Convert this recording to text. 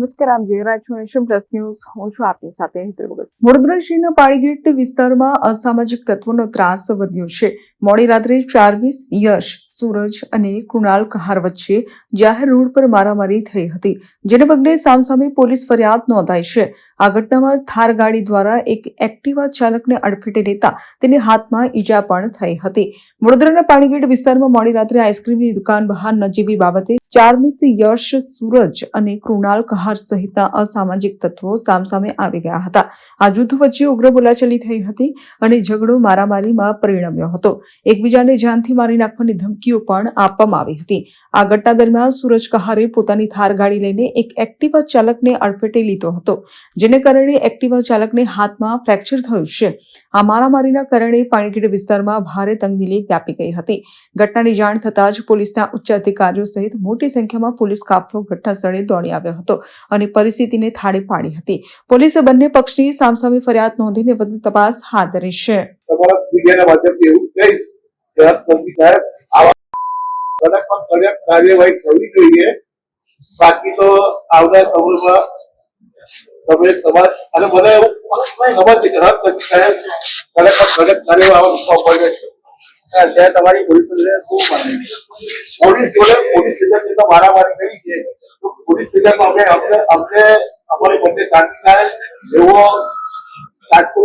નમસ્કાર આપ જોઈ રહ્યા છો નેશન પ્લસ ન્યૂઝ. હું છું આપની સાથે હેતલ ભગત. વડોદરા શહેરના પાળીગેટ વિસ્તારમાં અસામાજિક તત્વોનો ત્રાસ વધ્યો છે. મોડી રાત્રે ચારવીસ યશ, સૂરજ અને કૃણાલ કહાર વચ્ચે જાહેર રોડ પર મારામારી થઈ હતી, જેને પગલે સામસામે પોલીસ ફરિયાદ નોંધાઈ છે. આ ઘટનામાં થાર ગાડી દ્વારા એક એક્ટિવા ચાલકને અડફેટે લેતા તેને હાથમાં ઈજા પણ થઈ હતી. વડોદરાના પાણીગેટ વિસ્તારમાં મોડી રાત્રે આઈસ્ક્રીમની દુકાન બહાર નજીવી બાબતે ચારમીસ યશ, સૂરજ અને કૃણાલ કહાર સહિતના અસામાજિક તત્વો સામસામે આવી ગયા હતા. આ જૂથ વચ્ચે ઉગ્ર બોલાચાલી થઈ હતી અને ઝઘડો મારામારીમાં પરિણમ્યો હતો. એકબીજાને જાનથી મારી નાખવાની ધમકીઓ પણ આપવામાં આવી હતી. આ ઘટના દરમિયાન સુરજ કહારે પોતાની થાર ગાડી લઈને એક એક્ટિવા ચાલકને અડફેટે લીધો હતો, જેને કારણે એક્ટિવા ચાલકને હાથમાં ફ્રેક્ચર થયું છે. આ મારામારીના કારણે પાણીગીરી વિસ્તારમાં ભારે તંગદિલી વ્યાપી ગઈ હતી. ઘટનાની જાણ થતાં જ પોલીસના ઉચ્ચ અધિકારીઓ સહિત મોટી સંખ્યામાં પોલીસ કાફલો ઘટના સ્થળે દોડી આવ્યો હતો અને પરિસ્થિતિને થાળે પાડી હતી. પોલીસે બંને પક્ષની સામસામે ફરિયાદ નોંધીને વધુ તપાસ હાથ ધરી છે. તમારા મીડિયાના માધ્યમથી એવું કહીશ કે સંઘી સાહેબ આવા કડકમાં કડક કાર્યવાહી થવી જોઈએ. બાકી તો આવનાર સમયમાં તમે સમાજ અને મને એવું ખબર છે કે સંઘી સાહેબ કડકમાં કડક કાર્યવાહી આવવા પડે છે. અત્યારે તમારી પોલીસ શું માનવું છે? પોલીસ જોડે પોલીસ તો મારામારી કરી છે. પોલીસ સ્ટેશનમાં અમે અમને અમને અમારી બંને શાંતિ થાય એવો તાકતો